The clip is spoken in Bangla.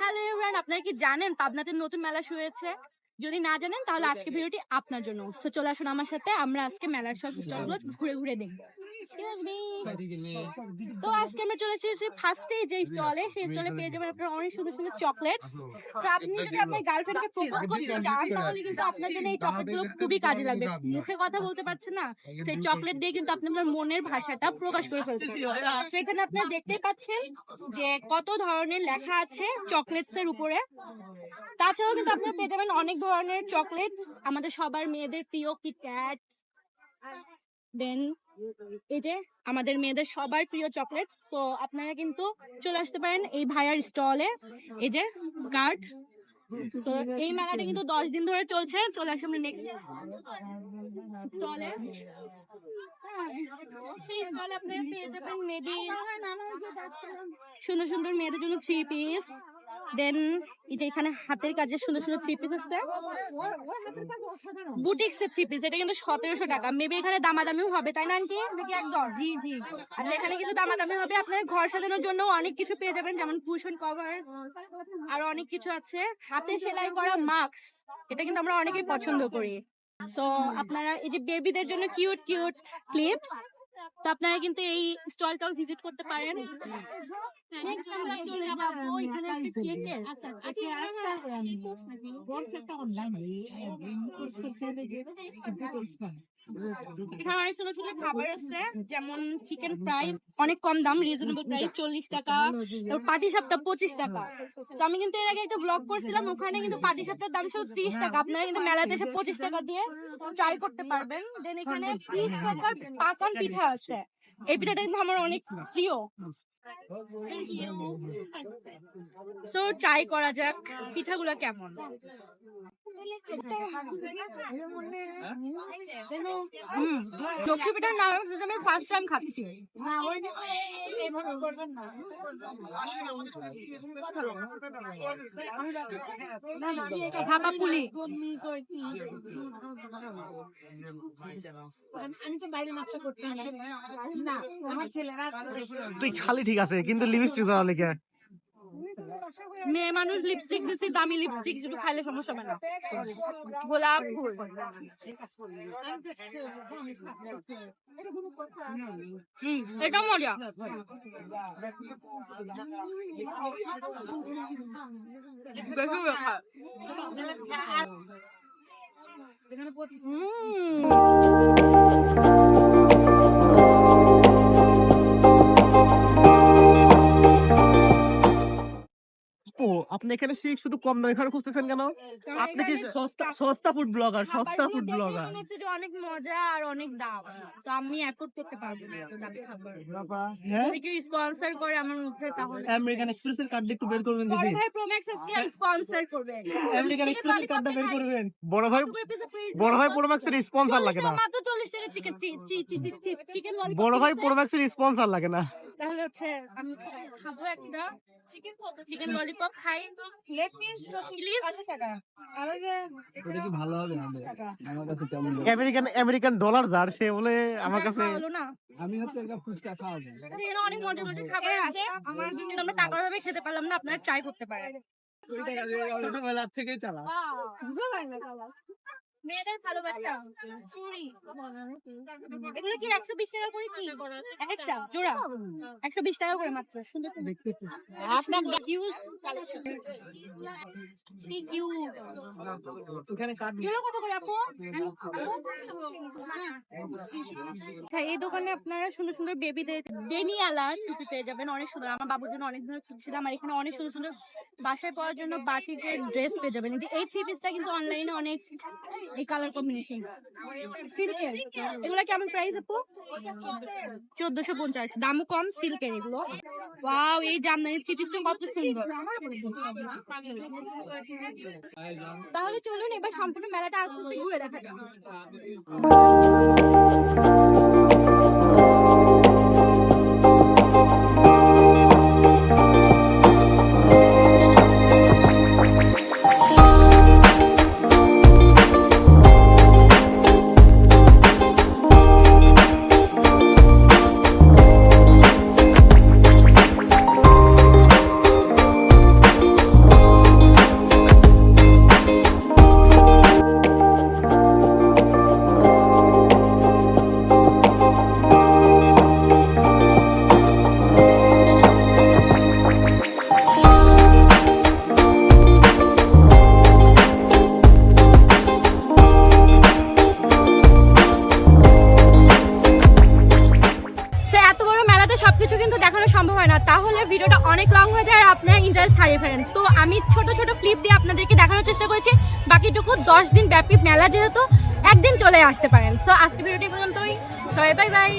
হ্যালো এভরিওয়ান আপনারা কি জানেন পাবনাতে নতুন মেলা শুরু হয়েছে? যদি না জানেন তাহলে আজকে ভিডিওটি আপনার জন্য। সো চলে আসুন আমার সাথে আমরা আজকে মেলার সব স্টলগুলো ঘুরে ঘুরে দেখব। Excuse me. তো আজকে আমরা চলে এসেছি ফার্স্টে যে স্টলে সেই স্টলে পেয়ে যাবেন আপনারা অনেক সুন্দর সুন্দর চকলেটস তো আপনি যদি আপনার গার্লফ্রেন্ডকে প্রপোজ করতে চান তাহলে কিন্তু আপনার জন্য এই চকলেটগুলো খুবই কাজে লাগবে। মুখে কথা বলতে পারছেন না সেই চকলেট দিয়ে কিন্তু আপনি আপনার মনের ভাষাটা প্রকাশ করে ফেলতে সেখানে আপনারা দেখতেই পাচ্ছেন যে কত ধরনের লেখা আছে চকলেটস এর উপরে। তাছাড়াও কিন্তু আপনারা পেয়ে যাবেন অনেক ধরনের চকলেট আমাদের সবার মেয়েদের প্রিয় কিটক্যাট দেন এই যে আমাদের মেয়েদের সবার প্রিয় চকলেট, তো আপনারা কিন্তু চলে আসতে পারেন এই ভাইয়ার স্টলে এই যে কার্ড তো এই মেলাটা কিন্তু দশ দিন ধরে চলছে, চলে আসে আমরা নেক্সট স্টলে সুন্দর সুন্দর মেয়েদের জন্য থ্রি পিস দেন এই যে এখানে হাতের কাজের সুন্দর সুন্দর থ্রি পিস আছে। বুটিক্স এর থ্রি পিস এটা কিন্তু সতেরোশো টাকা। মেবি এখানে দামাদামিও হবে তাই না আন্টি? নাকি একদম? জি জি। আর এখানে কিন্তু দামাদামি হবে। আপনার ঘর সাজানোর জন্য অনেক কিছু পেয়ে যাবেন যেমন কুশন কভার আর অনেক কিছু আছে। হাতে সেলাই করা মাস্ক এটা কিন্তু আমরা অনেকেই পছন্দ করি। সো আপনারা এই যে বেবিদের জন্য কিউট কিউট ক্লিপ তো আপনারা কিন্তু এই স্টলটাও ভিজিট করতে পারেন। আচ্ছা, আচ্ছা, এখানে অনেক সুন্দর সুন্দর খাবার আছে। যেমন চিকেন ফ্রাই অনেক কম দাম রিজনেবল প্রাইস চল্লিশ টাকা। পাটি সাপটা পঁচিশ টাকা। তো আমি কিন্তু এর আগে একটা ব্লগ করছিলাম ওখানে কিন্তু পাটি সাপটার দাম ত্রিশ টাকা। আপনারা কিন্তু মেলাতে এসে পঁচিশ টাকা দিয়ে ট্রাই করতে পারবেন। দেন এখানে পিস টাকার পাকান পিঠা আছে। এই পিঠাটা কিন্তু আমার অনেক প্রিয়। সো ট্রাই করা যাক পিঠাগুলো কেমন। হুম দক্ষি পিঠার নাম আমি ফার্স্ট টাইম খাচ্ছি। তুই খালি ঠিক আছে, কিন্তু লিপস্টিক জড়া লেগে মেয়ে মানুষ লিপস্টিক দিছি, দামি লিপস্টিক একটু খাইলে সমস্যা হবে না। গোলাপ ফুল। এটা মজা। বেশি আপনি এখানে শিখ শুধু কম দামে খাবার খুঁজতেছেন কেন? আপনি কি সস্তা সস্তা ফুড ব্লগার সস্তা ফুড ব্লগার হচ্ছে যে অনেক মজা আর অনেক দাম। তো আমি এফোর্ড করতে পারব না এত দামি খাবার। হ্যাঁ? যদি কেউ স্পন্সর করে আমার মুখে তাহলে আমেরিকান এক্সপ্রেসের কার্ড একটু বের করবেন বড় দিদি ভাই প্রোম্যাক্স আজকে স্পন্সর করবে আমেরিকান এক্সপ্রেসের কার্ডটা বের করবেন। বড় ভাই? বড় ভাই প্রো ম্যাক্সের স্পন্সর লাগে না। মাত্র চল্লিশ টাকা চিকেন চিকেন ললিপপ বড় ভাই প্রো ম্যাক্সের স্পন্সর লাগে না। তাহলে হচ্ছে আমি খাব একটা চিকেন চিকেন ললিপপ খাই। লেগ পিস প্লিজ টাকা। আর ওই যে ওটা কি ভালো হবে আমার কাছে কেমন আমেরিকান আমেরিকান ডলার যার সে বলে আমার কাছে হলো না। আমি হচ্ছে একটা ফুচকা এখানে অনেক মজা মজা খাবার আছে। আমার কিন্তু আমরা টাকার ভাবে খেতে পারলাম না আপনারা ট্রাই করতে পারেন। ছোটবেলা থেকেই চালা। মেয়েদের ভালোবাসা। চুরি। এগুলো কি একশো বিশ টাকা করে কি? এক একটা জোড়া। একশো বিশ টাকা করে মাত্র সুন্দর আপনার হিউজ কালেকশন হ্যাঁ এই দোকানে আপনারা সুন্দর সুন্দর বেবিদের ডেনিয়ালা টুপি পেয়ে যাবেন অনেক সুন্দর। আমার বাবুর জন্য অনেক ধরনের খুঁজছিলাম আর এখানে অনেক সুন্দর সুন্দর বাসায় পরার জন্য বাটিকের ড্রেস পেয়ে যাবেন। এই যে এই থ্রি পিসটা কিন্তু অনলাইনে অনেক এই কালার কম্বিনেশন সিল্কের এগুলা কেমন প্রাইস আপু? চোদ্দশো পঞ্চাশ। দামও কম সিল্কের এগুলো। ওয়াও এই জামদানি থ্রি পিসটা কত সুন্দর। তাহলে চলুন, এবার সম্পূর্ণ মেলাটা আস্তে আস্তে ঘুরে দেখা যাক। হয় না, তাহলে ভিডিওটা অনেক লং হয়ে যায় আর আপনারা ইন্টারেস্ট হারিয়ে ফেলেন। তো আমি ছোট ছোট ক্লিপ দিয়ে আপনাদেরকে দেখানোর চেষ্টা করেছি। বাকিটুকু দশ দিন ব্যাপী মেলা যেহেতু একদিন চলে আসতে পারেন। সো আজকে ভিডিওটি পর্যন্তই। সবাই বাই বাই